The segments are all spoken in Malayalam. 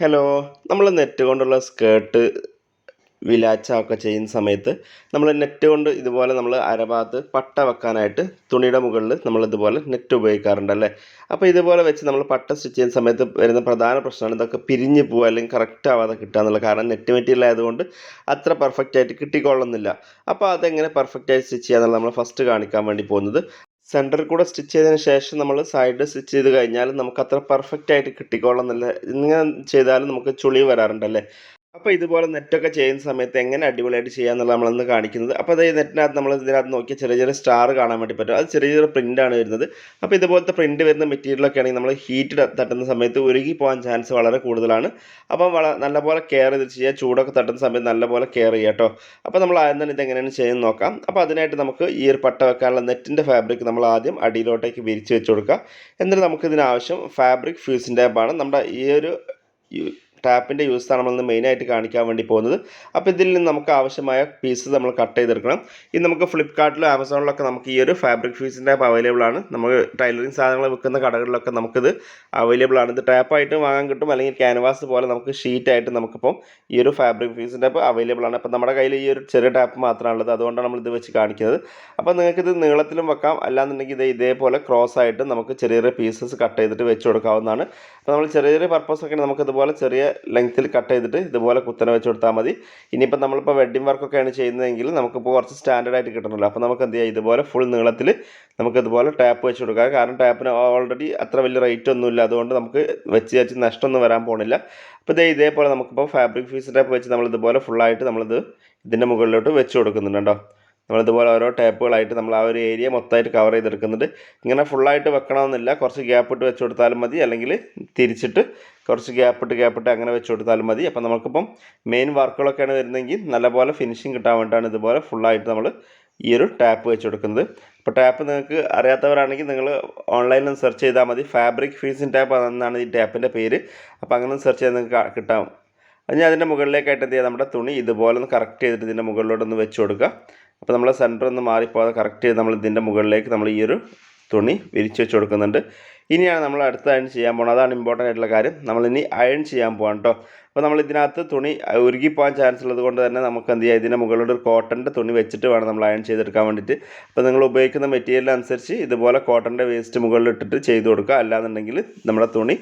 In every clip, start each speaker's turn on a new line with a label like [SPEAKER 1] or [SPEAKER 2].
[SPEAKER 1] ഹലോ നമ്മൾ നെറ്റ് കൊണ്ടുള്ള സ്കേർട്ട് വിലാച്ചമൊക്കെ ചെയ്യുന്ന സമയത്ത് നമ്മൾ നെറ്റ് കൊണ്ട് ഇതുപോലെ നമ്മൾ അരഭാഗത്ത് പട്ട വെക്കാനായിട്ട് തുണിയുടെ മുകളിൽ നമ്മൾ ഇതുപോലെ നെറ്റ് ഉപയോഗിക്കാറുണ്ട് അല്ലേ? അപ്പോൾ ഇതുപോലെ വെച്ച് നമ്മൾ പട്ട സ്റ്റിച്ച് ചെയ്യുന്ന സമയത്ത് വരുന്ന പ്രധാന പ്രശ്നമാണ് ഇതൊക്കെ പിരിഞ്ഞ് പോവുക അല്ലെങ്കിൽ കറക്റ്റ് ആവാതെ കിട്ടുക എന്നുള്ള കാരണം നെറ്റ് മെറ്റീരിയൽ ആയതുകൊണ്ട് അത്ര പെർഫെക്റ്റ് ആയിട്ട് കിട്ടിക്കൊള്ളുന്നില്ല. അപ്പോൾ അതെങ്ങനെ പെർഫെക്റ്റ് ആയിട്ട് സ്റ്റിച്ച് ചെയ്യാന്നുള്ളത് നമ്മൾ ഫസ്റ്റ് കാണിക്കാൻ വേണ്ടി പോകുന്നത് സെന്ററിൽ കൂടെ സ്റ്റിച്ച് ചെയ്തതിന് ശേഷം നമ്മൾ സൈഡ് സ്റ്റിച്ച് ചെയ്ത് കഴിഞ്ഞാൽ നമുക്ക് അത്ര പെർഫെക്റ്റ് ആയിട്ട് കിട്ടിക്കോളണം എന്നില്ല. ഇങ്ങനെ ചെയ്താലും നമുക്ക് ചുളി വരാറുണ്ടല്ലേ? അപ്പോൾ ഇതുപോലെ നെറ്റൊക്കെ ചെയ്യുന്ന സമയത്ത് എങ്ങനെ അടിപൊളിയായിട്ട് ചെയ്യാമെന്നുള്ള നമ്മളൊന്ന് കാണിക്കുന്നത്. അപ്പോൾ അതായത് നെറ്റിനകത്ത് നമ്മൾ ഇതിനകത്ത് നോക്കിയ ചെറിയ ചെറിയ സ്റ്റാർ കാണാൻ വേണ്ടി പറ്റും. അത് ചെറിയ ചെറിയ പ്രിന്റാണ് വരുന്നത്. അപ്പോൾ ഇതുപോലത്തെ പ്രിന്റ് വരുന്ന മെറ്റീരിയലൊക്കെ ആണെങ്കിൽ നമ്മൾ ഹീറ്റ് തട്ടുന്ന സമയത്ത് ഉരുകി പോകാൻ ചാൻസ് വളരെ കൂടുതലാണ്. അപ്പം വള നല്ലപോലെ കെയർ ചെയ്ത് ചെയ്യുക ചൂടൊക്കെ തട്ടുന്ന സമയത്ത് നല്ലപോലെ കെയർ ചെയ്യുക കേട്ടോ അപ്പോൾ നമ്മൾ ആദ്യം തന്നെ ഇതെങ്ങനെയാണ് ചെയ്യുന്നത് നോക്കാം. അപ്പോൾ അതിനായിട്ട് നമുക്ക് ഈ ഒരു പട്ട വെക്കാനുള്ള നെറ്റിന്റെ ഫാബ്രിക് നമ്മൾ ആദ്യം അടിയിലോട്ടേക്ക് വിരിച്ച് വെച്ച് കൊടുക്കുക എന്നിട്ട് നമുക്കിതിനാവശ്യം ഫാബ്രിക് ഫ്യൂസിന്റെ ആപ്പാണ് നമ്മുടെ ഈ ഒരു ടാപ്പിന്റെ യൂസാണ് നമ്മൾ മെയിനായിട്ട് കാണിക്കാൻ വേണ്ടി പോകുന്നത്. അപ്പോൾ ഇതിൽ നിന്ന് നമുക്ക് ആവശ്യമായ പീസസ് നമ്മൾ കട്ട് ചെയ്തെടുക്കണം. ഇത് നമുക്ക് ഫ്ലിപ്കാർട്ടിലും ആമസോണിലൊക്കെ നമുക്ക് ഈ ഒരു ഫാബ്രിക് ഫീസിന്റെ ആപ്പ് അവൈലബിൾ ആണ്. നമുക്ക് ടൈലറിങ് സാധനങ്ങൾ വിൽക്കുന്ന കടകളിലൊക്കെ നമുക്കിത് അവൈലബിൾ ആണ്. ഇത് ടാപ്പായിട്ട് വാങ്ങാൻ കിട്ടും. അല്ലെങ്കിൽ ക്യാൻവാസ് പോലെ നമുക്ക് ഷീറ്റായിട്ട് നമുക്കിപ്പം ഈ ഒരു ഫാബ്രിക് ഫീസിന്റെ ആപ്പ് അവൈലബിൾ ആണ്. അപ്പോൾ നമ്മുടെ കയ്യിൽ ഈ ഒരു ചെറിയ ടാപ്പ് മാത്രമാണുള്ളത് അതുകൊണ്ടാണ് നമ്മൾ ഇത് വെച്ച് കാണിക്കുന്നത്. അപ്പോൾ നിങ്ങൾക്ക് ഇത് നീളത്തിലും വെക്കാം. അല്ലാന്നുണ്ടെങ്കിൽ ഇത് ഇതേപോലെ ക്രോസ് ആയിട്ട് നമുക്ക് ചെറിയ ചെറിയ പീസസ് കട്ട് ചെയ്തിട്ട് വെച്ച് കൊടുക്കാവുന്നതാണ്. അപ്പോൾ നമ്മൾ ചെറിയ ചെറിയ പർപ്പസൊക്കെ നമുക്കിതുപോലെ ചെറിയ ലെങ്ത്തിൽ കട്ട് ചെയ്തിട്ട് ഇതുപോലെ കുത്തനെ വെച്ച് കൊടുത്താൽ മതി. ഇനിയിപ്പോൾ നമ്മളിപ്പോൾ വെഡ്ഡിങ് വർക്കൊക്കെയാണ് ചെയ്യുന്നതെങ്കിൽ നമുക്കിപ്പോൾ കുറച്ച് സ്റ്റാൻഡേർഡ് ആയിട്ട് കിട്ടണമല്ലോ അപ്പോൾ നമുക്ക് എന്ത് ചെയ്യാം? ഇതുപോലെ ഫുൾ നീളത്തിൽ നമുക്ക് ഇതുപോലെ ടാപ്പ് വെച്ച് കൊടുക്കാം. കാരണം ടാപ്പിന് ഓൾറെഡി അത്ര വലിയ റേറ്റ് ഒന്നുമില്ല അതുകൊണ്ട് നമുക്ക് വെച്ച് വെച്ച് നഷ്ടമൊന്നും വരാൻ പോണില്ല. അപ്പോൾ ഇതേ ഇതേപോലെ നമുക്കിപ്പോൾ ഫാബ്രിക് ഫീസ് ടാപ്പ് വെച്ച് നമ്മൾ ഇതുപോലെ ഫുള്ളായിട്ട് നമ്മളിത് ഇതിന്റെ മുകളിലോട്ട് വെച്ച് കൊടുക്കുന്നുണ്ട് കേട്ടോ. നമ്മളിതുപോലെ ഓരോ ടാപ്പുകളായിട്ട് നമ്മൾ ആ ഒരു ഏരിയ മൊത്തമായിട്ട് കവർ ചെയ്തെടുക്കുന്നുണ്ട്. ഇങ്ങനെ ഫുള്ളായിട്ട് വെക്കണമെന്നില്ല. കുറച്ച് ഗ്യാപ്പ് ഇട്ട് വെച്ച് കൊടുത്താലും മതി. അല്ലെങ്കിൽ തിരിച്ചിട്ട് കുറച്ച് ഗ്യാപ്പ് ഇട്ട് ഗ്യാപ്പ് ഇട്ട് അങ്ങനെ വെച്ച് കൊടുത്താലും മതി. അപ്പോൾ നമുക്കിപ്പം മെയിൻ വർക്കുകളൊക്കെയാണ് വരുന്നതെങ്കിൽ നല്ലപോലെ ഫിനിഷിങ് കിട്ടാൻ വേണ്ടിയിട്ടാണ് ഇതുപോലെ ഫുള്ളായിട്ട് നമ്മൾ ഈ ഒരു ടാപ്പ് വെച്ച് കൊടുക്കുന്നത്. അപ്പോൾ ടാപ്പ് നിങ്ങൾക്ക് അറിയാത്തവരാണെങ്കിൽ നിങ്ങൾ ഓൺലൈനിൽ സെർച്ച് ചെയ്താൽ മതി. ഫാബ്രിക് ഫീസിൻ ടാപ്പ് എന്നാണ് ഈ ടാപ്പിന്റെ പേര്. അപ്പോൾ അങ്ങനെ സെർച്ച് ചെയ്താൽ നിങ്ങൾക്ക് കിട്ടാം. ഞാൻ അതിന്റെ മുകളിലേക്കായിട്ട് എന്ത് ചെയ്യുക? നമ്മുടെ തുണി ഇതുപോലെ ഒന്ന് കറക്റ്റ് ചെയ്തിട്ട് ഇതിന്റെ മുകളിലോട്ടൊന്ന് വെച്ച് കൊടുക്കുക. അപ്പോൾ നമ്മൾ സെന്റർ ഒന്ന് മാറിപ്പോകാതെ കറക്റ്റ് ചെയ്ത് നമ്മൾ ഇതിന്റെ മുകളിലേക്ക് നമ്മൾ ഈ ഒരു തുണി വിരിച്ച് വെച്ച് കൊടുക്കുന്നുണ്ട്. ഇനിയാണ് നമ്മൾ അടുത്ത അയൺ ചെയ്യാൻ പോകുന്നത് അതാണ് ഇമ്പോർട്ടന്റ് ആയിട്ടുള്ള കാര്യം. നമ്മൾ ഇനി അയൺ ചെയ്യാൻ പോകാം കേട്ടോ അപ്പോൾ നമ്മൾ ഇതിനകത്ത് തുണി ഉരുകിപ്പോകാൻ ചാൻസ് ഉള്ളത് കൊണ്ട് തന്നെ നമുക്ക് എന്ത് ചെയ്യാം? ഇതിന്റെ മുകളിലൂടെ ഒരു കോട്ടന്റെ തുണി വെച്ചിട്ട് വേണം നമ്മൾ അയൺ ചെയ്തെടുക്കാൻ വേണ്ടിയിട്ട്. അപ്പോൾ നിങ്ങൾ ഉപയോഗിക്കുന്ന മെറ്റീരിയൽ അനുസരിച്ച് ഇതുപോലെ കോട്ടന്റെ വേസ്റ്റ് മുകളിലിട്ടിട്ട് ചെയ്ത് കൊടുക്കുക. അല്ലാന്നുണ്ടെങ്കിൽ നമ്മുടെ തുണി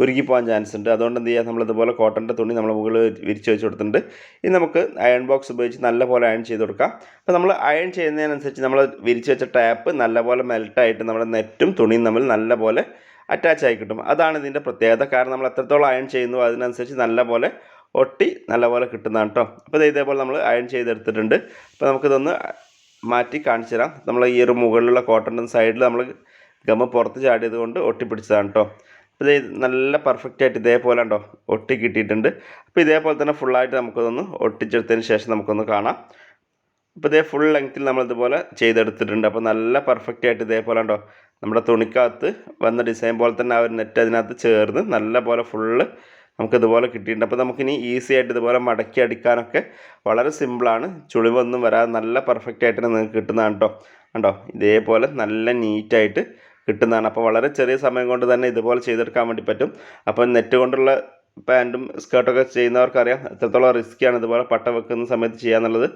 [SPEAKER 1] ഉരുകിപ്പോകാൻ ചാൻസ് ഉണ്ട്. അതുകൊണ്ട് എന്ത് ചെയ്യുക നമ്മളിതുപോലെ കോട്ടന്റെ തുണി നമ്മൾ മുകളിൽ വിരിച്ച് വെച്ച് കൊടുത്തിട്ടുണ്ട്. ഇനി നമുക്ക് അയൺ ബോക്സ് ഉപയോഗിച്ച് നല്ലപോലെ അയൺ ചെയ്ത് കൊടുക്കാം. അപ്പോൾ നമ്മൾ അയൺ ചെയ്യുന്നതിനനുസരിച്ച് നമ്മൾ വിരിച്ച് വെച്ച ടാപ്പ് നല്ലപോലെ മെൽട്ടായിട്ട് നമ്മുടെ നെറ്റും തുണിയും തമ്മിൽ നല്ലപോലെ അറ്റാച്ച് ആയി കിട്ടും. അതാണ് ഇതിന്റെ പ്രത്യേകത. കാരണം നമ്മൾ എത്രത്തോളം അയൺ ചെയ്യുന്നു അതിനനുസരിച്ച് നല്ലപോലെ ഒട്ടി നല്ലപോലെ കിട്ടുന്നതാണ് കേട്ടോ അപ്പോൾ ഇതേപോലെ നമ്മൾ അയൺ ചെയ്തെടുത്തിട്ടുണ്ട്. അപ്പോൾ നമുക്കിതൊന്ന് മാറ്റി കാണിച്ചു തരാം. നമ്മൾ ഈ ഒരു മുകളിലുള്ള കോട്ടന്റെ സൈഡിൽ നമ്മൾ ഗമ പുറത്ത് ചാടിയത് കൊണ്ട് ഒട്ടിപ്പിടിച്ചതാണ് കേട്ടോ അപ്പോൾ ഇത് നല്ല പെർഫെക്റ്റ് ആയിട്ട് ഇതേപോലെ ഉണ്ടോ ഒട്ടി കിട്ടിയിട്ടുണ്ട്. അപ്പോൾ ഇതേപോലെ തന്നെ ഫുള്ളായിട്ട് നമുക്കതൊന്ന് ഒട്ടിച്ചെടുത്തതിന് ശേഷം നമുക്കൊന്ന് കാണാം. അപ്പോൾ ഇതേ ഫുൾ ലെങ്ത്തിൽ നമ്മളിതുപോലെ ചെയ്തെടുത്തിട്ടുണ്ട്. അപ്പോൾ നല്ല പെർഫെക്റ്റ് ആയിട്ട് ഇതേപോലെ ഉണ്ടോ നമ്മുടെ തുണിക്കകത്ത് വന്ന ഡിസൈൻ പോലെ തന്നെ ആ ഒരു നെറ്റ് അതിനകത്ത് ചേർന്ന് നല്ല പോലെ ഫുള്ള് നമുക്കിതുപോലെ കിട്ടിയിട്ടുണ്ട്. അപ്പോൾ നമുക്കിനി ഈസി ആയിട്ട് ഇതുപോലെ മടക്കി അടിക്കാനൊക്കെ വളരെ സിമ്പിളാണ് ചുളിവൊന്നും വരാതെ നല്ല പെർഫെക്റ്റ് ആയിട്ട് നിങ്ങൾക്ക് കിട്ടുന്നതാണ് കേട്ടോ. കണ്ടോ ഇതേപോലെ നല്ല നീറ്റായിട്ട് കിട്ടുന്നതാണ്. അപ്പോൾ വളരെ ചെറിയ സമയം കൊണ്ട് തന്നെ ഇതുപോലെ ചെയ്തെടുക്കാൻ വേണ്ടി പറ്റും. അപ്പോൾ നെറ്റ് കൊണ്ടുള്ള പാന്റും സ്കേർട്ടൊക്കെ ചെയ്യുന്നവർക്കറിയാം. എത്രത്തോളം റിസ്ക്കിയാണ് ഇതുപോലെ പട്ട വെക്കുന്ന സമയത്ത് ചെയ്യാന്നുള്ളത്.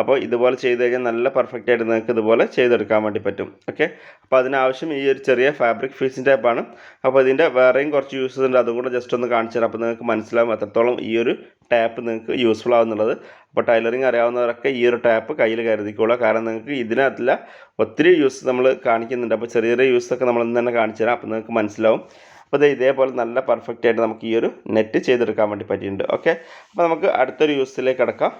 [SPEAKER 1] അപ്പോൾ ഇതുപോലെ ചെയ്ത് കഴിഞ്ഞാൽ നല്ല പെർഫെക്റ്റ് ആയിട്ട് നിങ്ങൾക്ക് ഇതുപോലെ ചെയ്തെടുക്കാൻ വേണ്ടി പറ്റും. ഓക്കെ അപ്പോൾ അതിനാവശ്യം ഈ ഒരു ചെറിയ ഫാബ്രിക് ഫീസിൻ ടൈപ്പാണ് അപ്പോൾ ഇതിന്റെ വേറെയും കുറച്ച് യൂസസ് ഉണ്ട്. അതും കൂടെ ജസ്റ്റ് ഒന്ന് കാണിച്ചു തരാം. അപ്പോൾ നിങ്ങൾക്ക് മനസ്സിലാവും എത്രത്തോളം ഈ ഒരു ടാപ്പ് നിങ്ങൾക്ക് യൂസ്ഫുൾ ആവുന്നുള്ളത് അപ്പോൾ ടൈലറിങ് അറിയാവുന്നവരൊക്കെ ഈ ഒരു ടാപ്പ് കയ്യിൽ കരുതിക്കോളുക. കാരണം നിങ്ങൾക്ക് ഇതിനകത്തില്ല ഒത്തിരി യൂസ് നമ്മൾ കാണിക്കുന്നുണ്ട്. അപ്പോൾ ചെറിയ ചെറിയ യൂസൊക്കെ നമ്മൾ ഇന്ന് തന്നെ കാണിച്ചു തരാം. അപ്പോൾ നിങ്ങൾക്ക് മനസ്സിലാവും. അപ്പോൾ ഇത് ഇതേപോലെ നല്ല പെർഫെക്റ്റ് ആയിട്ട് നമുക്ക് ഈ ഒരു നെറ്റ് ചെയ്തെടുക്കാൻ വേണ്ടി പറ്റിയിട്ടുണ്ട്. ഓക്കെ അപ്പോൾ നമുക്ക് അടുത്തൊരു യൂസിലേക്ക് കിടക്കാം.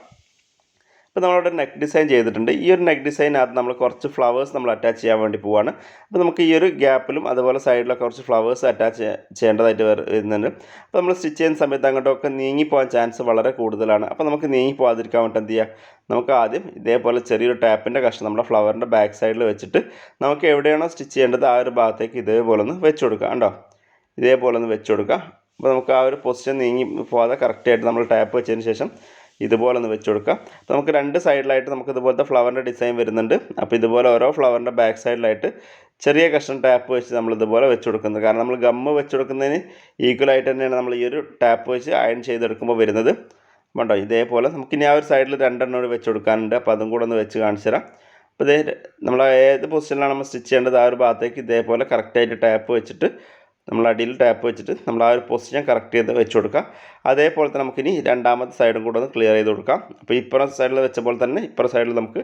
[SPEAKER 1] അപ്പോൾ നമ്മളിവിടെ നെക്ക് ഡിസൈൻ ചെയ്തിട്ടുണ്ട്. ഈ ഒരു നെക്ക് ഡിസൈനകത്ത് നമ്മൾ കുറച്ച് ഫ്ലവേഴ്സ് നമ്മൾ അറ്റാച്ച് ചെയ്യാൻ വേണ്ടി പോവാണ്. അപ്പോൾ നമുക്ക് ഈ ഒരു ഗ്യാപ്പിലും അതുപോലെ സൈഡിലൊക്കെ കുറച്ച് ഫ്ലവേഴ്സ് അറ്റാച്ച് ചെയ്യേണ്ടതായിട്ട് വരുന്നുണ്ട്. അപ്പോൾ നമ്മൾ സ്റ്റിച്ച് ചെയ്യുന്ന സമയത്ത് അങ്ങോട്ടൊക്കെ നീങ്ങിപ്പോകാൻ ചാൻസ് വളരെ കൂടുതലാണ്. അപ്പോൾ നമുക്ക് നീങ്ങിപ്പോകാതിരിക്കാൻ വേണ്ടി എന്ത് ചെയ്യുക നമുക്ക് ആദ്യം ഇതേപോലെ ചെറിയൊരു ടാപ്പിന്റെ കഷ്ണം നമ്മുടെ ഫ്ലവറിന്റെ ബാക്ക് സൈഡിൽ വെച്ചിട്ട് നമുക്ക് എവിടെയാണോ സ്റ്റിച്ച് ചെയ്യേണ്ടത് ആ ഒരു ഭാഗത്തേക്ക് ഇതേപോലെ ഒന്ന് വെച്ച് കൊടുക്കുക കണ്ടോ? ഇതേപോലെ ഒന്ന് വെച്ച് കൊടുക്കുക അപ്പോൾ നമുക്ക് ആ ഒരു പൊസിഷൻ നീങ്ങി പോകാതെ കറക്റ്റായിട്ട് നമ്മൾ ടാപ്പ് വെച്ചതിന് ശേഷം ഇതുപോലെ ഒന്ന് വെച്ച് കൊടുക്കുക അപ്പോൾ നമുക്ക് രണ്ട് സൈഡിലായിട്ട് നമുക്ക് ഇതുപോലത്തെ ഫ്ലവറിന്റെ ഡിസൈൻ വരുന്നുണ്ട്. അപ്പോൾ ഇതുപോലെ ഓരോ ഫ്ലവറിന്റെ ബാക്ക് സൈഡിലായിട്ട് ചെറിയ കഷ്ണം ടാപ്പ് വെച്ച് നമ്മൾ ഇതുപോലെ വെച്ച് കൊടുക്കുന്നത് കാരണം നമ്മൾ ഗമ്മ് വെച്ച് കൊടുക്കുന്നതിന് ഈക്വലായിട്ട് തന്നെയാണ് നമ്മൾ ഈ ഒരു ടാപ്പ് വെച്ച് അയൺ ചെയ്തെടുക്കുമ്പോൾ വരുന്നത്. വേണ്ടോ ഇതേപോലെ നമുക്കിനി ആ ഒരു സൈഡിൽ രണ്ടെണ്ണം കൂടി വെച്ച് കൊടുക്കാനുണ്ട് അപ്പോൾ അതും കൂടെ ഒന്ന് വെച്ച് കാണിച്ചു തരാം. അപ്പോൾ ഇതേ നമ്മൾ ഏത് പൊസിഷനിലാണ് നമ്മൾ സ്റ്റിച്ച് ചെയ്യേണ്ടത്? ആ ഒരു ഭാഗത്തേക്ക് ഇതേപോലെ കറക്റ്റായിട്ട് ടാപ്പ് വെച്ചിട്ട് നമ്മൾ അടിയിൽ ടാപ്പ് വെച്ചിട്ട് നമ്മൾ ആ ഒരു പൊസിഷൻ കറക്റ്റ് ചെയ്ത് വെച്ച് കൊടുക്കുക അതേപോലെ തന്നെ നമുക്കിനി രണ്ടാമത്തെ സൈഡും കൂടെ ഒന്ന് ക്ലിയർ ചെയ്ത് കൊടുക്കാം. അപ്പോൾ ഇപ്പുറം സൈഡിൽ വെച്ച പോലെ തന്നെ ഇപ്പുറം സൈഡിൽ നമുക്ക്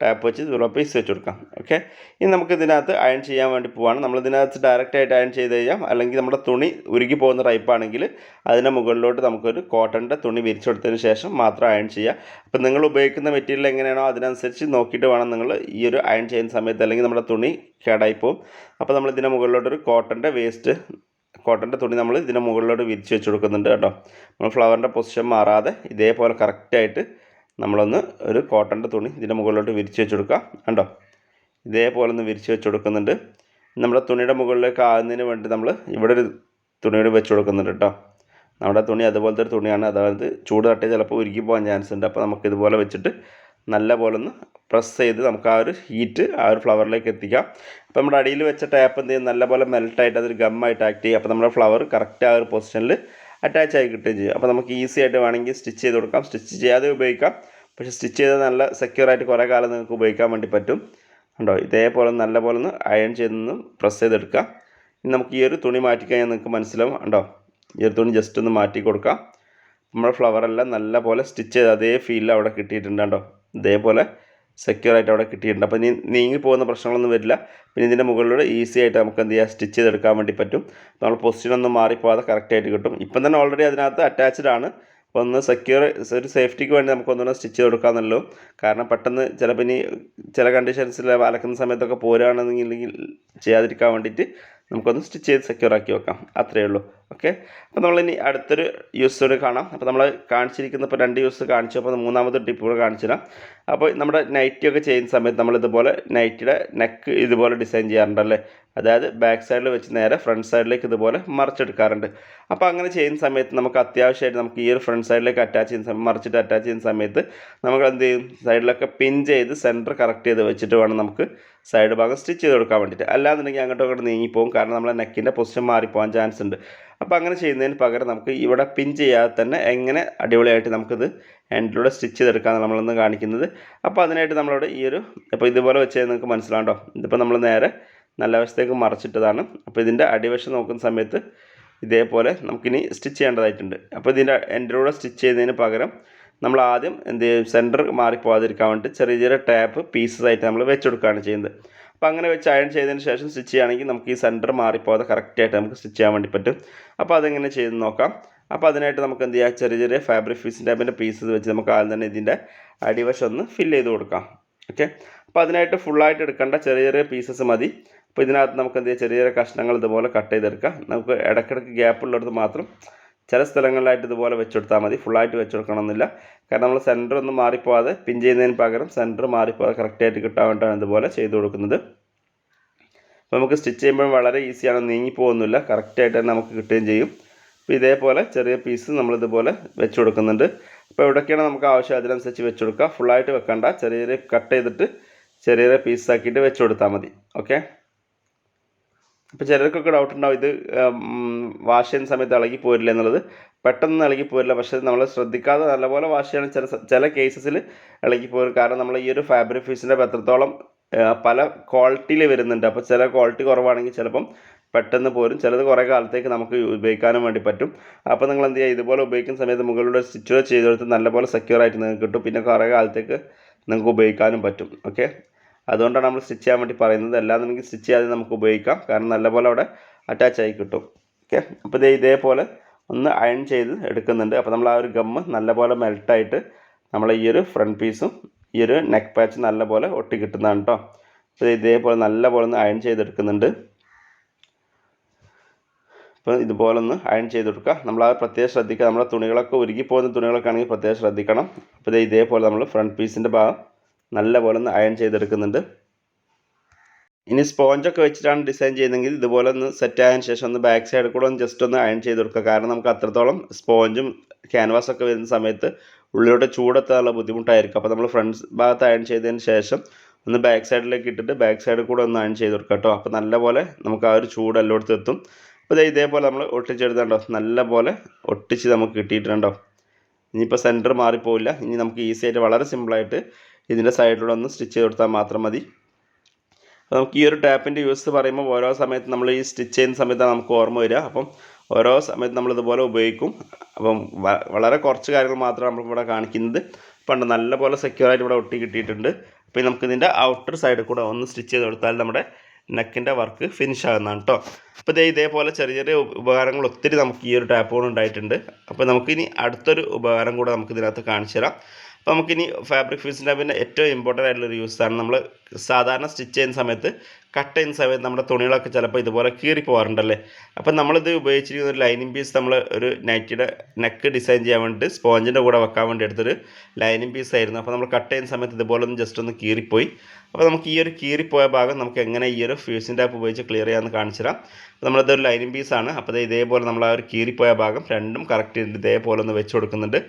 [SPEAKER 1] ടാപ്പ് വെച്ച് സീറോ പീസ് വെച്ച് കൊടുക്കാം. ഓക്കെ ഇനി നമുക്ക് ഇതിനകത്ത് അയൺ ചെയ്യാൻ വേണ്ടി പോവാണ്. നമ്മൾ ഇതിനകത്ത് ഡയറക്റ്റ് ആയിട്ട് അയൺ ചെയ്ത് കഴിഞ്ഞാൽ അല്ലെങ്കിൽ നമ്മുടെ തുണി ഉരുകി പോകുന്ന ടൈപ്പ് ആണെങ്കിൽ അതിന്റെ മുകളിലോട്ട് നമുക്കൊരു കോട്ടന്റെ തുണി വിരിച്ചു കൊടുത്തതിന് ശേഷം മാത്രം അയൺ ചെയ്യുക. അപ്പോൾ നിങ്ങൾ ഉപയോഗിക്കുന്ന മെറ്റീരിയൽ എങ്ങനെയാണോ അതിനനുസരിച്ച് നോക്കിയിട്ട് വേണം നിങ്ങൾ ഈ ഒരു അയൺ ചെയ്യുന്ന സമയത്ത് അല്ലെങ്കിൽ നമ്മുടെ തുണി കേടായി പോകും അപ്പോൾ നമ്മൾ ഇതിന്റെ മുകളിലോട്ടൊരു കോട്ടന്റെ വേസ്റ്റ് കോട്ടന്റെ തുണി നമ്മൾ ഇതിന്റെ മുകളിലോട്ട് വിരിച്ച് വെച്ച് കൊടുക്കുന്നുണ്ട് കേട്ടോ. നമ്മൾ ഫ്ലവറിന്റെ പൊസിഷൻ മാറാതെ ഇതേപോലെ കറക്റ്റായിട്ട് നമ്മളൊന്ന് ഒരു കോട്ടന്റെ തുണി ഇതിന്റെ മുകളിലോട്ട് വിരിച്ച് വെച്ച് കൊടുക്കുക കണ്ടോ? ഇതേപോലെ ഒന്ന് വിരിച്ച് വെച്ച് കൊടുക്കുന്നുണ്ട് നമ്മുടെ തുണിയുടെ മുകളിലേക്ക് ആകുന്നതിന് വേണ്ടി നമ്മൾ ഇവിടെ ഒരു തുണിയോട് വെച്ച് കൊടുക്കുന്നുണ്ട് കേട്ടോ. നമ്മുടെ തുണി അതുപോലത്തെ ഒരു തുണിയാണ്. അതായത് ചൂട് തട്ടി ചിലപ്പോൾ ഉരുക്കി പോകാൻ ചാൻസ് ഉണ്ട്. അപ്പോൾ നമുക്ക് ഇതുപോലെ വെച്ചിട്ട് നല്ല പോലെ ഒന്ന് പ്രസ് ചെയ്ത് നമുക്ക് ആ ഒരു ഹീറ്റ് ആ ഒരു ഫ്ലവറിലേക്ക് എത്തിക്കാം. അപ്പോൾ നമ്മുടെ അടിയിൽ വെച്ച ടാപ്പ് എന്ത് ചെയ്യും? നല്ലപോലെ മെൽട്ടായിട്ട് അതൊരു ഗമ്മായിട്ട് ആക്ട് ചെയ്യും. അപ്പോൾ നമ്മുടെ ഫ്ലവർ കറക്റ്റ് ആ ഒരു പൊസിഷനിൽ അറ്റാച്ച് ആയി കിട്ടുകയും ചെയ്യും. അപ്പോൾ നമുക്ക് ഈസി ആയിട്ട് വേണമെങ്കിൽ സ്റ്റിച്ച് ചെയ്ത് കൊടുക്കാം. സ്റ്റിച്ച് ചെയ്യാതെ ഉപയോഗിക്കാം. പക്ഷേ സ്റ്റിച്ച് ചെയ്ത് നല്ല സെക്യൂർ ആയിട്ട് കുറേ കാലം നിങ്ങൾക്ക് ഉപയോഗിക്കാൻ വേണ്ടി പറ്റും. ഉണ്ടോ ഇതേപോലെ നല്ല പോലെ ഒന്ന് അയൺ ചെയ്തൊന്ന് പ്രസ് ചെയ്തെടുക്കുക. ഇനി നമുക്ക് ഈ ഒരു തുണി മാറ്റിക്കഴിഞ്ഞാൽ നിങ്ങൾക്ക് മനസ്സിലാവും. ഉണ്ടോ ഈ ഒരു തുണി ജസ്റ്റ് ഒന്ന് മാറ്റി കൊടുക്കാം നമ്മുടെ ഫ്ലവറെല്ലാം നല്ല പോലെ സ്റ്റിച്ച് ചെയ്ത് അതേ ഫീലിൽ അവിടെ കിട്ടിയിട്ടുണ്ട്. കണ്ടോ? ഇതേപോലെ സെക്യൂർ ആയിട്ട് അവിടെ കിട്ടിയിട്ടുണ്ട്. അപ്പോൾ ഇനി നീങ്ങി പോകുന്ന പ്രശ്നങ്ങളൊന്നും വരില്ല. പിന്നെ ഇതിന്റെ മുകളിലൂടെ ഈസി ആയിട്ട് നമുക്ക് എന്ത് ചെയ്യാം? സ്റ്റിച്ച് ചെയ്തെടുക്കാൻ വേണ്ടി പറ്റും. നമ്മൾ പൊസിഷൻ പൊസിഷനൊന്നും മാറിപ്പോകാതെ കറക്റ്റായിട്ട് കിട്ടും. ഇപ്പം തന്നെ ഓൾറെഡി അതിനകത്ത് അറ്റാച്ച്ഡ് ആണ്. അപ്പോൾ ഒന്ന് സെക്യൂർ ഒരു സേഫ്റ്റിക്ക് വേണ്ടി നമുക്ക് ഒന്നുകൂടെ സ്റ്റിച്ച് കൊടുക്കാമെന്നല്ലോ കാരണം പെട്ടെന്ന് ചിലപ്പോൾ ഇനി ചില കണ്ടീഷൻസിൽ അലക്കുന്ന സമയത്തൊക്കെ പോരാണെന്നുണ്ടെങ്കിൽ ചെയ്യാതിരിക്കാൻ വേണ്ടിയിട്ട് നമുക്കൊന്ന് സ്റ്റിച്ച് ചെയ്ത് സെക്യൂർ ആക്കി വെക്കാം. അത്രയേ ഉള്ളൂ. ഓക്കെ? അപ്പോൾ നമ്മളിനി അടുത്തൊരു യൂസ് കാണാം. അപ്പോൾ നമ്മൾ കാണിച്ചിരിക്കുന്ന ഇപ്പോൾ രണ്ട് യൂസ് കാണിച്ചു. അപ്പോൾ മൂന്നാമത്തെ ടിപ്പ് കൂടെ കാണിച്ചു തരാം അപ്പോൾ നമ്മുടെ നൈറ്റി ഒക്കെ ചെയ്യുന്ന സമയത്ത് നമ്മൾ ഇതുപോലെ നൈറ്റിയുടെ നെക്ക് ഇതുപോലെ ഡിസൈൻ ചെയ്യാറുണ്ടല്ലേ അതായത് ബാക്ക് സൈഡിൽ വെച്ച് നേരെ ഫ്രണ്ട് സൈഡിലേക്ക് ഇതുപോലെ മറിച്ചെടുക്കാറുണ്ട്. അപ്പോൾ അങ്ങനെ ചെയ്യുന്ന സമയത്ത് നമുക്ക് അത്യാവശ്യമായിട്ട് നമുക്ക് ഈ ഒരു ഫ്രണ്ട് സൈഡിലേക്ക് അറ്റാച്ച് ചെയ്യുന്ന സമയം മറിച്ചിട്ട് അറ്റാച്ച് ചെയ്യുന്ന സമയത്ത് നമുക്ക് എന്ത് ചെയ്യും? സൈഡിലൊക്കെ പിൻ ചെയ്ത് സെന്റർ കറക്റ്റ് ചെയ്ത് വെച്ചിട്ട് വേണം നമുക്ക് സൈഡ് ഭാഗം സ്റ്റിച്ച് ചെയ്ത് കൊടുക്കാൻ വേണ്ടിയിട്ട്. അല്ലാന്നുണ്ടെങ്കിൽ അങ്ങോട്ടും അങ്ങോട്ട് നീങ്ങിപ്പോകും കാരണം നമ്മളെ നെക്കിന്റെ പൊസിഷൻ മാറിപ്പോകാൻ ചാൻസ് ഉണ്ട്. അപ്പോൾ അങ്ങനെ ചെയ്യുന്നതിന് പകരം നമുക്ക് ഇവിടെ പിൻ ചെയ്യാതെ തന്നെ എങ്ങനെ അടിപൊളിയായിട്ട് നമുക്കിത് എൻഡിലൂടെ സ്റ്റിച്ച് ചെയ്തെടുക്കാമെന്ന് നമ്മളൊന്ന് കാണിക്കുന്നത്. അപ്പോൾ അതിനായിട്ട് നമ്മളവിടെ ഈ ഒരു അപ്പോൾ ഇതുപോലെ വെച്ച് നിങ്ങൾക്ക് മനസ്സിലാണ്ടോ ഇതിപ്പോൾ നമ്മൾ നേരെ നല്ല വശത്തേക്ക് മറച്ചിട്ടതാണ്. അപ്പോൾ ഇതിന്റെ അടിവശം നോക്കുന്ന സമയത്ത് ഇതേപോലെ നമുക്കിനി സ്റ്റിച്ച് ചെയ്യേണ്ടതായിട്ടുണ്ട്. അപ്പോൾ ഇതിന്റെ എൻഡിലൂടെ സ്റ്റിച്ച് ചെയ്യുന്നതിന് പകരം നമ്മൾ ആദ്യം എന്ത് ചെയ്യും? സെന്റർ മാറിപ്പോകാതിരിക്കാൻ വേണ്ടിയിട്ട് ചെറിയ ചെറിയ ടാപ്പ് പീസസ് ആയിട്ട് നമ്മൾ വെച്ച് കൊടുക്കുകയാണ് ചെയ്യുന്നത്. അപ്പോൾ അങ്ങനെ വെച്ച് അയൺ ചെയ്തതിന് ശേഷം സ്റ്റിച്ച് ചെയ്യുകയാണെങ്കിൽ നമുക്ക് ഈ സെന്റർ മാറിപ്പോകാതെ കറക്റ്റായിട്ട് നമുക്ക് സ്റ്റിച്ച് ചെയ്യാൻ വേണ്ടി പറ്റും. അപ്പോൾ അതെങ്ങനെ ചെയ്ത് നോക്കാം. അപ്പോൾ അതിനായിട്ട് നമുക്ക് എന്ത് ചെയ്യാം? ചെറിയ ചെറിയ ഫാബ്രിക് ഫീസിന്റെ അതിന്റെ പീസസ് വെച്ച് നമുക്ക് ആദ്യം തന്നെ ഇതിന്റെ അടിവശം ഒന്ന് ഫില്ല് ചെയ്ത് കൊടുക്കാം. ഓക്കെ അപ്പോൾ അതിനായിട്ട് ഫുള്ളായിട്ട് എടുക്കേണ്ട ചെറിയ ചെറിയ പീസസ് മതി. അപ്പോൾ ഇതിനകത്ത് നമുക്ക് എന്ത് ചെയ്യാം? ചെറിയ ചെറിയ കഷ്ണങ്ങൾ ഇതുപോലെ കട്ട് ചെയ്തെടുക്കാം. നമുക്ക് ഇടയ്ക്കിടയ്ക്ക് ഗ്യാപ്പ് ഉള്ളിടത്ത് മാത്രം ചില സ്ഥലങ്ങളിലായിട്ട് ഇതുപോലെ വെച്ചെടുത്താൽ മതി. ഫുള്ളായിട്ട് വെച്ചെടുക്കണമെന്നില്ല. കാരണം നമ്മൾ സെന്റർ ഒന്നും മാറിപ്പോവാതെ പിൻ ചെയ്യുന്നതിന് പകരം സെന്റർ മാറിപ്പോവാതെ കറക്റ്റായിട്ട് കിട്ടാൻ വേണ്ടിയിട്ടാണ് ഇതുപോലെ ചെയ്ത് കൊടുക്കുന്നത്. അപ്പോൾ നമുക്ക് സ്റ്റിച്ച് ചെയ്യുമ്പോൾ വളരെ ഈസിയാണ് നീങ്ങിപ്പോകുന്നില്ല കറക്റ്റായിട്ട് തന്നെ നമുക്ക് കിട്ടുകയും ചെയ്യും. അപ്പോൾ ഇതേപോലെ ചെറിയ പീസ് നമ്മളിതുപോലെ വെച്ച് കൊടുക്കുന്നുണ്ട്. അപ്പോൾ എവിടെയൊക്കെയാണ് നമുക്ക് ആവശ്യം? അതിനനുസരിച്ച് വെച്ച് കൊടുക്കുക. ഫുള്ളായിട്ട് വെക്കണ്ട. ചെറിയ ചെറിയ കട്ട് ചെയ്തിട്ട് ചെറിയ ചെറിയ പീസ് ആക്കിയിട്ട് വെച്ച് കൊടുത്താൽ മതി. ഓക്കെ അപ്പോൾ ചിലർക്കൊക്കെ ഡൗട്ട് ഉണ്ടാവും ഇത് വാഷ് ചെയ്യുന്ന സമയത്ത് ഇളകി പോരില്ല എന്നുള്ളത്. പെട്ടെന്ന് ഇളകി പോരില്ല പക്ഷേ നമ്മൾ ശ്രദ്ധിക്കാതെ നല്ലപോലെ വാഷ് ചെയ്യണം ചില ചില കേസസിൽ ഇളകി പോരും. കാരണം നമ്മൾ ഈ ഒരു ഫാബ്രിക് ഫീസിന്റെ എത്രത്തോളം പല ക്വാളിറ്റിയിൽ വരുന്നുണ്ട്. അപ്പോൾ ചില ക്വാളിറ്റി കുറവാണെങ്കിൽ ചിലപ്പം പെട്ടെന്ന് പോരും. ചിലത് കുറേ കാലത്തേക്ക് നമുക്ക് ഉപയോഗിക്കാനും വേണ്ടി പറ്റും. അപ്പോൾ നിങ്ങൾ എന്ത് ചെയ്യുക? ഇതുപോലെ ഉപയോഗിക്കുന്ന സമയത്ത് മുകളിലൂടെ സ്റ്റിച്ച് ചെയ്ത് കൊടുത്ത് നല്ലപോലെ സെക്യൂർ ആയിട്ട് നിങ്ങൾക്ക് കിട്ടും. പിന്നെ കുറേ കാലത്തേക്ക് നിങ്ങൾക്ക് ഉപയോഗിക്കാനും പറ്റും. ഓക്കെ അതുകൊണ്ടാണ് നമ്മൾ സ്റ്റിച്ച് ചെയ്യാൻ വേണ്ടി പറയുന്നത്. അല്ലാന്നുണ്ടെങ്കിൽ സ്റ്റിച്ച് ചെയ്യാതെ നമുക്ക് ഉപയോഗിക്കാം. കാരണം നല്ലപോലെ അവിടെ അറ്റാച്ച് ആയി കിട്ടും. ഓക്കെ അപ്പോൾ ഇതേ ഇതേപോലെ ഒന്ന് അയൺ ചെയ്ത് എടുക്കുന്നുണ്ട്. അപ്പോൾ നമ്മൾ ആ ഒരു ഗമ്മ് നല്ലപോലെ മെൽട്ടായിട്ട് നമ്മൾ ഈ ഒരു ഫ്രണ്ട് പീസും ഈ ഒരു നെക്ക് പാച്ച് നല്ലപോലെ ഒട്ടി കിട്ടുന്നതാണ് കേട്ടോ അപ്പോൾ ഇതേപോലെ നല്ലപോലെ ഒന്ന് അയൺ ചെയ്തെടുക്കുന്നുണ്ട്. അപ്പോൾ ഇതുപോലെ ഒന്ന് അയൺ ചെയ്ത് കൊടുക്കുക നമ്മൾ ആ പ്രത്യേകം ശ്രദ്ധിക്കുക. നമ്മുടെ തുണികളൊക്കെ ഉരുകി പോകുന്ന തുണികളൊക്കെ ആണെങ്കിൽ പ്രത്യേകം ശ്രദ്ധിക്കണം. അപ്പോൾ ഇതേപോലെ നമ്മൾ ഫ്രണ്ട് പീസിന്റെ ഭാഗം നല്ലപോലെ ഒന്ന് അയൺ ചെയ്തെടുക്കുന്നുണ്ട്. ഇനി സ്പോഞ്ചൊക്കെ വെച്ചിട്ടാണ് ഡിസൈൻ ചെയ്യുന്നതെങ്കിൽ ഇതുപോലെ ഒന്ന് സെറ്റ് ആയതിനു ശേഷം ഒന്ന് ബാക്ക് സൈഡിൽ കൂടെ ഒന്ന് ജസ്റ്റ് ഒന്ന് അയൺ ചെയ്ത് കൊടുക്കുക കാരണം നമുക്ക് അത്രത്തോളം സ്പോഞ്ചും ക്യാൻവാസൊക്കെ വരുന്ന സമയത്ത് ഉള്ളിലോട്ട് ചൂടെത്താനുള്ള ബുദ്ധിമുട്ടായിരിക്കും. അപ്പോൾ നമ്മൾ ഫ്രണ്ട്സ് ഭാഗത്ത് അയൺ ചെയ്തതിന് ശേഷം ഒന്ന് ബാക്ക് സൈഡിലേക്ക് ഇട്ടിട്ട് ബാക്ക് സൈഡിൽ കൂടെ ഒന്ന് അയൺ ചെയ്ത് കൊടുക്കുക കേട്ടോ. അപ്പോൾ നല്ലപോലെ നമുക്ക് ആ ഒരു ചൂട് എല്ലായിടത്തും എത്തും. അപ്പോൾ ഇതേപോലെ നമ്മൾ ഒട്ടിച്ചെടുത്തുണ്ടോ നല്ലപോലെ ഒട്ടിച്ച് നമുക്ക് കിട്ടിയിട്ടുണ്ടോ ഇനിയിപ്പോൾ സെന്റർ മാറിപ്പോവില്ല. ഇനി നമുക്ക് ഈസി ആയിട്ട് വളരെ സിമ്പിളായിട്ട് ഇതിന്റെ സൈഡിലൂടെ ഒന്ന് സ്റ്റിച്ച് ചെയ്ത് കൊടുത്താൽ മാത്രം മതി. അപ്പോൾ നമുക്ക് ഈ ഒരു ടാപ്പിന്റെ യൂസ് പറയുമ്പോൾ ഓരോ സമയത്ത് നമ്മൾ ഈ സ്റ്റിച്ച് ചെയ്യുന്ന സമയത്താണ് നമുക്ക് ഓർമ്മ വരിക. അപ്പം ഓരോ സമയത്ത് നമ്മൾ ഇതുപോലെ ഉപയോഗിക്കും. അപ്പം വളരെ കുറച്ച് കാര്യങ്ങൾ മാത്രമാണ് നമ്മളിവിടെ കാണിക്കുന്നത്. പണ്ട് നല്ലപോലെ സെക്യൂർ ആയിട്ട് ഇവിടെ ഒട്ടി കിട്ടിയിട്ടുണ്ട്. അപ്പോൾ ഇനി നമുക്ക് ഇതിന്റെ ഔട്ടർ സൈഡിൽ കൂടെ ഒന്ന് സ്റ്റിച്ച് ചെയ്ത് കൊടുത്താൽ നമ്മുടെ നെക്കിന്റെ വർക്ക് ഫിനിഷ് ആകുന്നതാണ് കേട്ടോ അപ്പോൾ ഇതേ ഇതേപോലെ ചെറിയ ചെറിയ ഉപ- ഉപകാരങ്ങൾ ഒത്തിരി നമുക്ക് ഈ ഒരു ടാപ്പ് കൊണ്ട് ഉണ്ടായിട്ടുണ്ട്. അപ്പോൾ നമുക്കിനി അടുത്തൊരു ഉപകാരം കൂടെ നമുക്ക് ഇതിനകത്ത് കാണിച്ചു തരാം അപ്പോൾ നമുക്കിനി ഫാബ്രിക് ഫ്യൂസിൻ പിന്നെ ഏറ്റവും ഇമ്പോർട്ടന്റ് ആയിട്ടുള്ള ഒരു യൂസാണ് നമ്മൾ സാധാരണ സ്റ്റിച്ച് ചെയ്യുന്ന സമയത്ത് കട്ട് ചെയ്യുന്ന സമയത്ത് നമ്മുടെ തുണികളൊക്കെ ചിലപ്പോൾ ഇതുപോലെ കീറി പോകാറുണ്ടല്ലേ? അപ്പം നമ്മളിത് ഉപയോഗിച്ചിരിക്കുന്ന ഒരു ലൈനിങ് പീസ് നമ്മൾ ഒരു നൈറ്റിയുടെ നെക്ക് ഡിസൈൻ ചെയ്യാൻ വേണ്ടിയിട്ട് സ്പോഞ്ചിന്റെ കൂടെ വെക്കാൻ വേണ്ടി എടുത്തൊരു ലൈനിങ് പീസ് ആയിരുന്നു. അപ്പോൾ നമ്മൾ കട്ട് ചെയ്യുന്ന സമയത്ത് ഇതുപോലെ ഒന്ന് ജസ്റ്റ് ഒന്ന് കീറിപ്പോയി. അപ്പോൾ നമുക്ക് ഈ ഒരു കീറിപ്പോയ ഭാഗം നമുക്ക് എങ്ങനെ ഈ ഒരു ഫ്യൂസിന്റെ ആപ്പ് ഉപയോഗിച്ച് ക്ലിയർ ചെയ്യാമെന്ന് കാണിച്ചു തരാം. നമ്മളിതൊരു ലൈനിങ് പീസാണ് അപ്പോൾ ഇതേപോലെ നമ്മൾ ആ ഒരു കീറിപ്പോയ ഭാഗം രണ്ടും കറക്റ്റ് ഇതേപോലെ ഒന്ന് വെച്ച് കൊടുക്കുന്നുണ്ട്.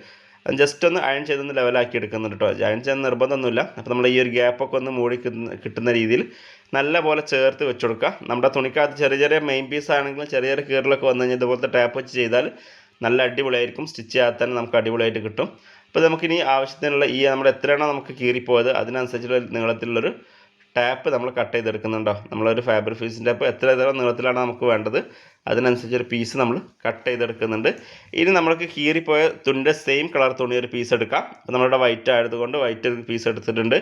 [SPEAKER 1] ജസ്റ്റ് ഒന്ന് അയൺ ചെയ്തൊന്ന് ലെവലാക്കി എടുക്കുന്നുണ്ട് കേട്ടോ അയൺ ചെയ്യാൻ നിർബന്ധമൊന്നുമില്ല. അപ്പോൾ നമ്മൾ ഈ ഒരു ഗ്യാപ്പൊക്കെ ഒന്ന് മൂടി കിട്ടുന്ന രീതിയിൽ നല്ല പോലെ ചേർത്ത് വെച്ച് കൊടുക്കുക. നമ്മുടെ തുണിക്കകത്ത് ചെറിയ ചെറിയ മെയിൻ പീസ് ആണെങ്കിലും ചെറിയ ചെറിയ കീറലൊക്കെ വന്നു കഴിഞ്ഞാൽ ഇതുപോലത്തെ ടാപ്പ് വെച്ച് ചെയ്താൽ നല്ല അടിപൊളിയായിരിക്കും. സ്റ്റിച്ച് ചെയ്യാത്ത തന്നെ നമുക്ക് അടിപൊളിയായിട്ട് കിട്ടും. അപ്പോൾ നമുക്കിനി ആവശ്യത്തിനുള്ള ഈ നമ്മുടെ എത്രയാണോ നമുക്ക് കീറിപ്പോയത് അതിനനുസരിച്ചുള്ള നീളത്തിലുള്ളൊരു ടാപ്പ് നമ്മൾ കട്ട് ചെയ്തെടുക്കുന്നുണ്ടോ നമ്മളൊരു ഫാബ്രിക് ഫീസിന്റെ ടാപ്പ് എത്ര എത്ര നീളത്തിലാണ് നമുക്ക് വേണ്ടത് അതിനനുസരിച്ച് ഒരു പീസ് നമ്മൾ കട്ട് ചെയ്തെടുക്കുന്നുണ്ട്. ഇനി നമ്മൾക്ക് കീറിപ്പോയ തുണിന്റെ സെയിം കളർ തുണി ഒരു പീസ് എടുക്കാം. അപ്പോൾ നമ്മുടെ വൈറ്റ് ആയതുകൊണ്ട് വൈറ്റ് ഒരു പീസ് എടുത്തിട്ടുണ്ട്.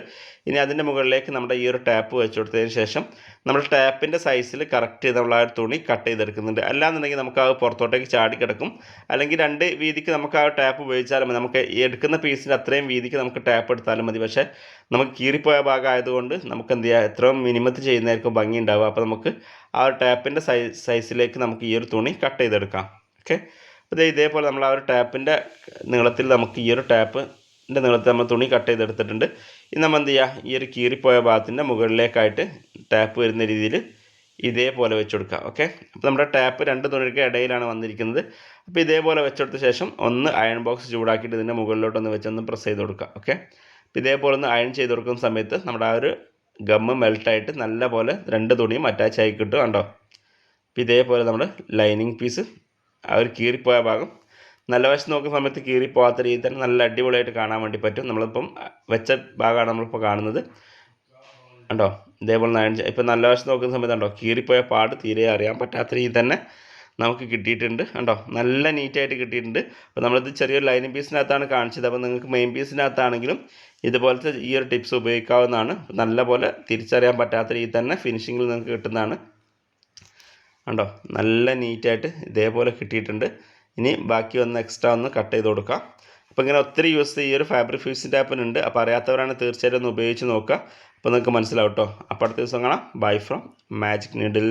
[SPEAKER 1] ഇനി അതിന്റെ മുകളിലേക്ക് നമ്മുടെ ഈ ഒരു ടാപ്പ് വെച്ച് കൊടുത്തതിന് ശേഷം നമ്മൾ ടാപ്പിന്റെ സൈസിൽ കറക്റ്റ് ചെയ്ത് ഒരു തുണി കട്ട് ചെയ്തെടുക്കുന്നുണ്ട്. അല്ലാന്നുണ്ടെങ്കിൽ നമുക്ക് ആ പുറത്തോട്ടേക്ക് ചാടി കിടക്കും. അല്ലെങ്കിൽ രണ്ട് വീതിക്ക് നമുക്ക് ആ ടാപ്പ് ഉപയോഗിച്ചാലും മതി. നമുക്ക് എടുക്കുന്ന പീസിന്റെ അത്രയും വീതിക്ക് നമുക്ക് ടാപ്പ് എടുത്താലും മതി. പക്ഷേ നമുക്ക് കീറിപ്പോയ ഭാഗമായതുകൊണ്ട് നമുക്ക് എന്ത് ചെയ്യാം? എത്രയും മിനിമത്ത് ചെയ്യുന്നതായിരിക്കും ഭംഗി ഉണ്ടാവുക. അപ്പോൾ നമുക്ക് ആ ഒരു ടാപ്പിന്റെ സൈസ് സൈസിലേക്ക് നമുക്ക് ഈ ഒരു തുണി കട്ട് ചെയ്തെടുക്കാം. ഓക്കെ? അപ്പോൾ ഇതേപോലെ നമ്മൾ ആ ഒരു ടാപ്പിന്റെ നീളത്തിൽ നമുക്ക് ഈ ഒരു ടാപ്പിന്റെ നീളത്തിൽ നമ്മൾ തുണി കട്ട് ചെയ്തെടുത്തിട്ടുണ്ട്. ഇനി നമ്മൾ എന്ത് ചെയ്യുക? ഈ ഒരു കീറിപ്പോയ ഭാഗത്തിന്റെ മുകളിലേക്കായിട്ട് ടാപ്പ് വരുന്ന രീതിയിൽ ഇതേപോലെ വെച്ച് കൊടുക്കുക ഓക്കെ? അപ്പോൾ നമ്മുടെ ടാപ്പ് രണ്ട് തുണിക്ക് ഇടയിലാണ് വന്നിരിക്കുന്നത്. അപ്പോൾ ഇതേപോലെ വെച്ചെടുത്ത ശേഷം ഒന്ന് അയൺ ബോക്സ് ചൂടാക്കിയിട്ട് ഇതിന്റെ മുകളിലോട്ടൊന്ന് വെച്ചൊന്ന് പ്രസ് ചെയ്ത് കൊടുക്കുക. ഓക്കെ? അപ്പോൾ ഇതേപോലെ ഒന്ന് അയൺ ചെയ്ത് കൊടുക്കുന്ന സമയത്ത് നമ്മുടെ ആ ഒരു ഗമ്മ് മെൽട്ടായിട്ട് നല്ല പോലെ രണ്ട് തുണിയും അറ്റാച്ച് ആയി കിട്ടും കണ്ടോ? അപ്പോൾ ഇതേപോലെ നമ്മൾ ലൈനിങ് പീസ് ആ ഒരു കീറിപ്പോയ ഭാഗം. നല്ല വശം നോക്കുന്ന സമയത്ത് കീറിപ്പോകാത്ത രീതിയിൽ തന്നെ നല്ല അടിപൊളിയായിട്ട് കാണാൻ വേണ്ടി പറ്റും. നമ്മളിപ്പം വെച്ച ഭാഗമാണ് നമ്മളിപ്പോൾ കാണുന്നത്. കണ്ടോ? ഇതേപോലെ നയൻ ഇപ്പം നല്ല വശം നോക്കുന്ന സമയത്ത് കണ്ടോ? കീറിപ്പോയ പാട് തീരെ അറിയാൻ പറ്റാത്ത രീതിയിൽ തന്നെ നമുക്ക് കിട്ടിയിട്ടുണ്ട്. കണ്ടോ? നല്ല നീറ്റായിട്ട് കിട്ടിയിട്ടുണ്ട്. അപ്പോൾ നമ്മളിത് ചെറിയൊരു ലൈനിങ് പീസിനകത്താണ് കാണിച്ചത്. അപ്പോൾ നിങ്ങൾക്ക് മെയിൻ പീസിനകത്താണെങ്കിലും ഇതുപോലത്തെ ഈ ഒരു ടിപ്സ് ഉപയോഗിക്കാവുന്നതാണ്. നല്ലപോലെ തിരിച്ചറിയാൻ പറ്റാത്ത രീതിയിൽ തന്നെ ഫിനിഷിങ്ങിൽ നിങ്ങൾക്ക് കിട്ടുന്നതാണ്. കണ്ടോ? നല്ല നീറ്റായിട്ട് ഇതേപോലെ കിട്ടിയിട്ടുണ്ട്. ഇനി ബാക്കി ഒന്ന് എക്സ്ട്രാ ഒന്ന് കട്ട് ചെയ്ത് കൊടുക്കാം. അപ്പോൾ ഇങ്ങനെ ഒത്തിരി യൂസ് ഈ ഒരു ഫാബ്രിക് ഫ്യൂസിന്റെ ടാപ്പിനുണ്ട് അപ്പോൾ അറിയാത്തവരാണ് തീർച്ചയായിട്ടും ഒന്ന് ഉപയോഗിച്ച് നോക്കുക. അപ്പോൾ നിങ്ങൾക്ക് മനസ്സിലാവും കേട്ടോ അപ്പോൾ അടുത്ത ദിവസം കാണാം. Bye from magic needle